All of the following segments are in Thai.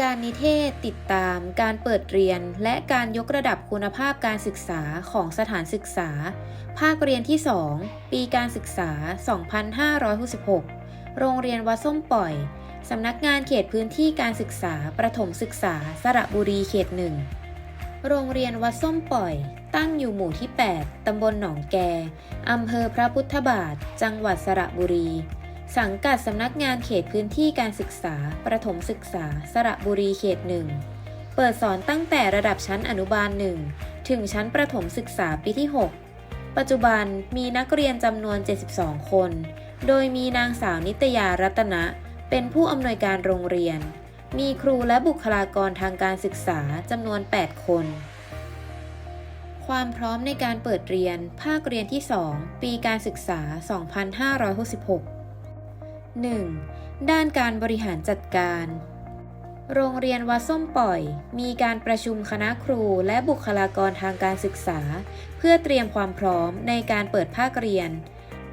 การนิเทศติดตาม การเปิดเรียน และการยกระดับคุณภาพการศึกษาของสถานศึกษา ภาคเรียนที่ 2 ปีการศึกษา 2566 โรงเรียนวัดส้มปล่อย สำนักงานเขตพื้นที่การศึกษา ประถมศึกษา สระบุรีเขตหนึ่ง โรงเรียนวัดส้มปล่อย ตั้งอยู่หมู่ที่ 8 ตำบลหนองแก อำเภอพระพุทธบาท จังหวัดสระบุรี สังกัดสำนักงานเขตพื้นที่การศึกษา ประถมศึกษา สระบุรีเขตหนึ่ง เปิดสอนตั้งแต่ระดับชั้นอนุบาลหนึ่งถึงชั้นประถมศึกษาปีที่ 6 ปัจจุบันมีนักเรียนจำนวน 72 คน โดยมีนางสาวนิตยารัตนะ เป็นผู้อำนวยการโรงเรียน มีครูและบุคลากรทางการศึกษาจำนวน 8 คน ความพร้อมในการเปิดเรียน ภาคเรียนที่ 2 ปีการศึกษา 2566 1. ด้านการบริหารจัดการ โรงเรียนวัดส้มปล่อย มีการประชุมคณะครูและบุคลากรทางการศึกษา เพื่อเตรียมความพร้อมในการเปิดภาคเรียน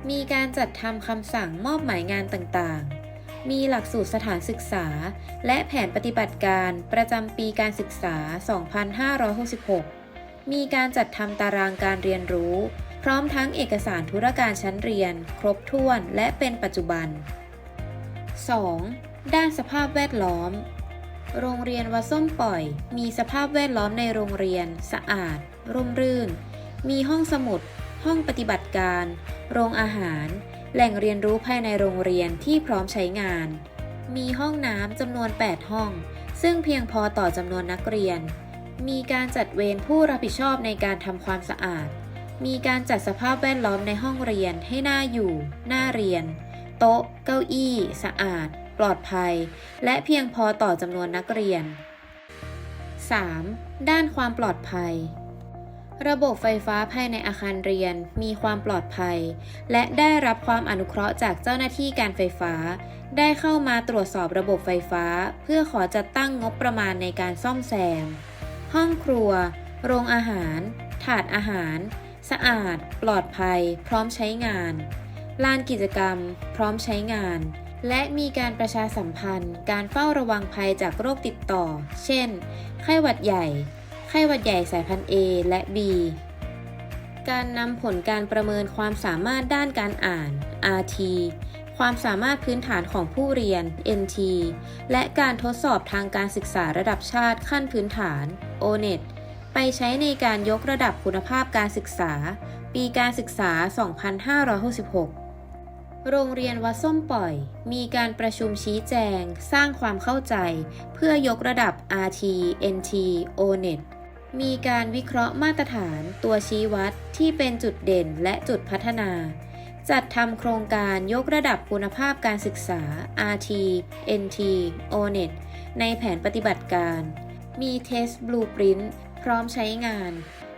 มีการจัดทำคำสั่งมอบหมายงานต่างๆ มีหลักสูตรสถานศึกษา และแผนปฏิบัติการประจำปีการศึกษา 2566 มีการจัดทำตารางการเรียนรู้พร้อมทั้งเอกสารธุรการชั้นเรียน ครบถ้วนและเป็นปัจจุบัน 2. ด้านสภาพแวดล้อม โรงเรียนวัดส้มปล่อย มีสภาพแวดล้อมในโรงเรียน สะอาด ร่มรื่น มีห้องสมุด ห้องปฏิบัติการ โรงอาหาร แหล่งเรียนรู้ภายในโรงเรียนที่พร้อมใช้งาน มีห้องน้ำจำนวน 8 ห้อง ซึ่งเพียงพอต่อจำนวนนักเรียน มีการจัดเวรผู้รับผิดชอบในการทำความสะอาด มีการจัดสภาพแวดล้อมในห้องเรียนให้น่าอยู่ น่าเรียน โต๊ะ เก้าอี้ สะอาด ปลอดภัย และเพียงพอต่อจำนวนนักเรียน 3. ด้านความปลอดภัย ระบบไฟฟ้าภายในอาคารเรียนมีความปลอดภัย และได้รับความอนุเคราะห์จากเจ้าหน้าที่การไฟฟ้า ได้เข้ามาตรวจสอบระบบไฟฟ้า เพื่อขอจัดตั้งงบประมาณในการซ่อมแซม ห้องครัว โรงอาหาร ถาดอาหาร สะอาด ปลอดภัย พร้อมใช้งาน ลานกิจกรรม พร้อมใช้งาน และมีการประชาสัมพันธ์ การเฝ้าระวังภัยจากโรคติดต่อ เช่น ไข้หวัดใหญ่ ไข้หวัดใหญ่สายพันธุ์ A และ B การนำผลการประเมินความสามารถด้านการอ่าน RT ความสามารถพื้นฐานของผู้เรียน NT และการทดสอบทางการศึกษาระดับชาติขั้นพื้นฐาน ONET ไปใช้ในการยกระดับคุณภาพการศึกษา ปีการศึกษา 2566 โรงเรียนวัดส้มปล่อย มีการประชุมชี้แจง สร้างความเข้าใจ เพื่อยกระดับ RT NT ONET มีการวิเคราะห์มาตรฐานตัวชี้วัดที่เป็นจุดเด่นและจุดพัฒนา จัดทำโครงการยกระดับคุณภาพการศึกษา RT NT ONET ในแผนปฏิบัติการ มี Test Blueprint พร้อมใช้งาน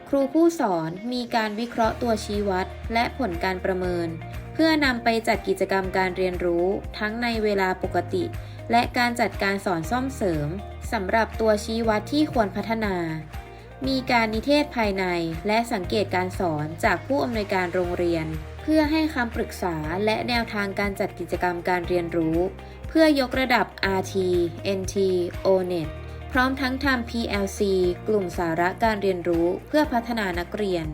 ครูผู้สอนมีการวิเคราะห์ตัวชี้วัดและผลการประเมิน เพื่อนำไปจัดกิจกรรมการเรียนรู้ทั้งในเวลาปกติ และการจัดการสอนซ่อมเสริมสำหรับตัวชี้วัดที่ควรพัฒนา มีการนิเทศภายในและสังเกตการสอนจากผู้อำนวยการโรงเรียน เพื่อให้คำปรึกษาและแนวทางการจัดกิจกรรมการเรียนรู้ เพื่อยกระดับ RT NT ONET พร้อมทั้งทำ PLC กลุ่มสาระการเรียนรู้เพื่อพัฒนานักเรียน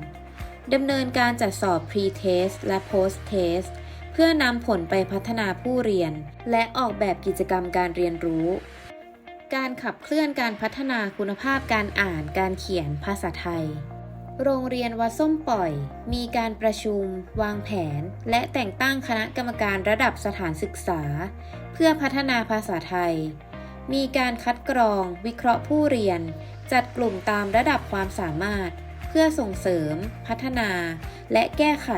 ดำเนินการจัดสอบ Pre-Test และ Post-Test เพื่อนำผลไปพัฒนาผู้เรียน และออกแบบกิจกรรมการเรียนรู้ การขับเคลื่อนการพัฒนาคุณภาพการอ่านการเขียนภาษาไทย โรงเรียนวัดส้มปล่อย มีการประชุม วางแผน และแต่งตั้งคณะกรรมการระดับสถานศึกษา เพื่อพัฒนาภาษาไทย มีการคัดกรอง วิเคราะห์ผู้เรียน จัดกลุ่มตามระดับความสามารถ พื่อส่งเสริม พัฒนา และแก้ไข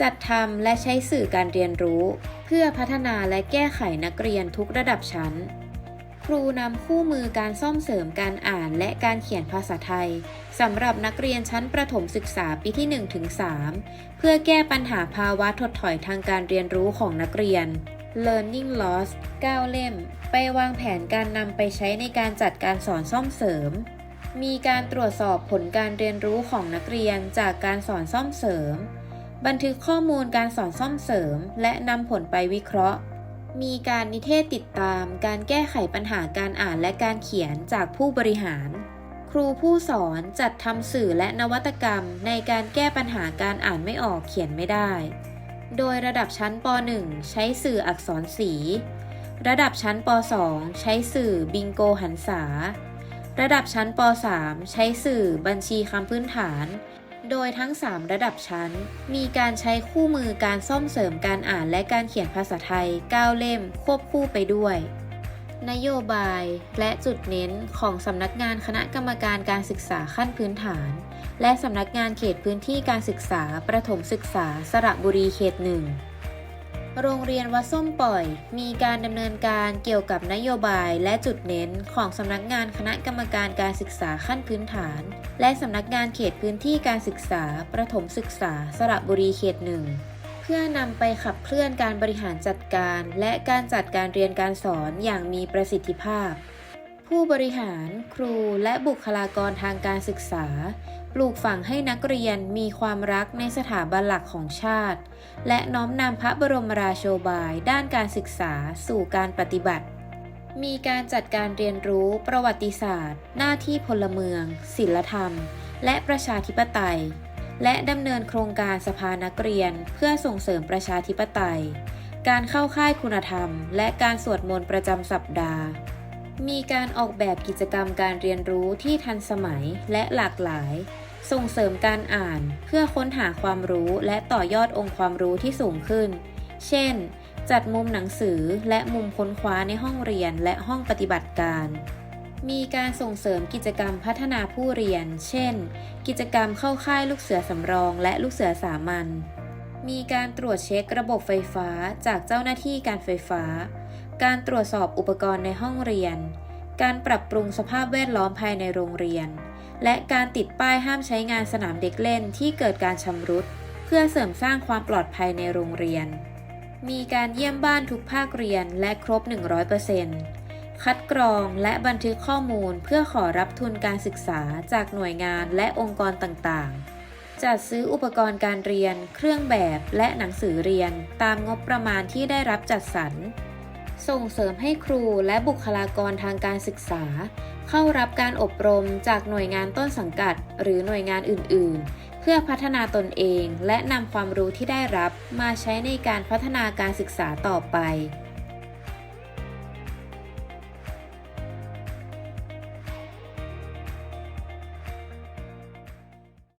จัดทำและใช้สื่อการเรียนรู้ เพื่อพัฒนาและแก้ไขนักเรียนทุกระดับชั้น ครูนำคู่มือการซ่อมเสริมการอ่านและการเขียนภาษาไทยสำหรับนักเรียนชั้นประถมศึกษาปีที่ 1-3 เพื่อแก้ปัญหาภาวะถดถอยทางการเรียนรู้ของนักเรียน Learning Loss 9 เล่ม ไปวางแผนการนำไปใช้ในการจัดการสอนซ่อมเสริม มีการตรวจสอบผลการเรียนรู้ของนักเรียนจากการสอนซ่อมเสริม บันทึกข้อมูลการสอนซ่อมเสริม และนำผลไปวิเคราะห์ มีการนิเทศติดตาม การแก้ไขปัญหาการอ่านและการเขียนจากผู้บริหาร ครูผู้สอนจัดทำสื่อและนวัตกรรม ในการแก้ปัญหาการอ่านไม่ออกเขียนไม่ได้ โดยระดับชั้นป .1 ใช้สื่ออักษรสี ระดับชั้นป .2 ใช้สื่อบิงโกหันษา ระดับชั้นป .3 ใช้สื่อบัญชีคำพื้นฐาน โดยทั้ง 3 ระดับชั้น มีการใช้คู่มือการซ่อมเสริมการอ่านและการเขียนภาษาไทย 9 เล่มควบคู่ไปด้วย นโยบายและจุดเน้นของสำนักงานคณะกรรมการการศึกษาขั้นพื้นฐาน และสำนักงานเขตพื้นที่การศึกษาประถมศึกษาสระบุรีเขตหนึ่ง โรงเรียนวัดส้มปล่อย มีการดำเนินการเกี่ยวกับนโยบายและจุดเน้นของสำนักงานคณะกรรมการการศึกษาขั้นพื้นฐาน และสำนักงานเขตพื้นที่การศึกษา ประถมศึกษา สระบุรีเขตหนึ่งเพื่อนำไปขับเคลื่อนการบริหารจัดการ และการจัดการเรียนการสอนอย่างมีประสิทธิภาพ ผู้บริหาร ครูและบุคลากรทางการศึกษา ปลูกฝังให้นักเรียนมีความรักในสถาบันหลักของชาติ และน้อมนำพระบรมราโชบาย ด้านการศึกษาสู่การปฏิบัติ มีการจัดการเรียนรู้ประวัติศาสตร์ หน้าที่พลเมือง ศิลธรรม และประชาธิปไตย และดำเนินโครงการสภานักเรียนเพื่อส่งเสริมประชาธิปไตย การเข้าค่ายคุณธรรม และการสวดมนต์ประจำสัปดาห์ มีการออกแบบกิจกรรมการเรียนรู้ที่ทันสมัยและหลากหลาย ส่งเสริมการอ่านเพื่อค้นหาความรู้และต่อยอดองค์ความรู้ที่สูงขึ้น เช่น จัดมุมหนังสือและมุมค้นคว้าในห้องเรียนและห้องปฏิบัติการ มีการส่งเสริมกิจกรรมพัฒนาผู้เรียน เช่น กิจกรรมเข้าค่ายลูกเสือสำรองและลูกเสือสามัญ มีการตรวจเช็คระบบไฟฟ้าจากเจ้าหน้าที่การไฟฟ้า การตรวจสอบอุปกรณ์ในห้องเรียน การปรับปรุงสภาพแวดล้อมภายในโรงเรียน และการติดป้ายห้ามใช้งานสนามเด็กเล่นที่เกิดการชำรุด เพื่อเสริมสร้างความปลอดภัยในโรงเรียน มีการเยี่ยมบ้านทุกภาคเรียนและครบ 100%คัดกรองและบันทึกข้อมูลเพื่อขอรับทุนการศึกษาจากหน่วยงานและองค์กรต่างๆจัดซื้ออุปกรณ์การเรียน เครื่องแบบ และหนังสือเรียน ตามงบประมาณที่ได้รับจัดสรร ส่งเสริมให้ครูและบุคลากรทางการศึกษา เข้ารับการอบรมจากหน่วยงานต้นสังกัด หรือหน่วยงานอื่น ๆ เพื่อพัฒนาตนเอง และนำความรู้ที่ได้รับมาใช้ในการพัฒนาการศึกษาต่อไป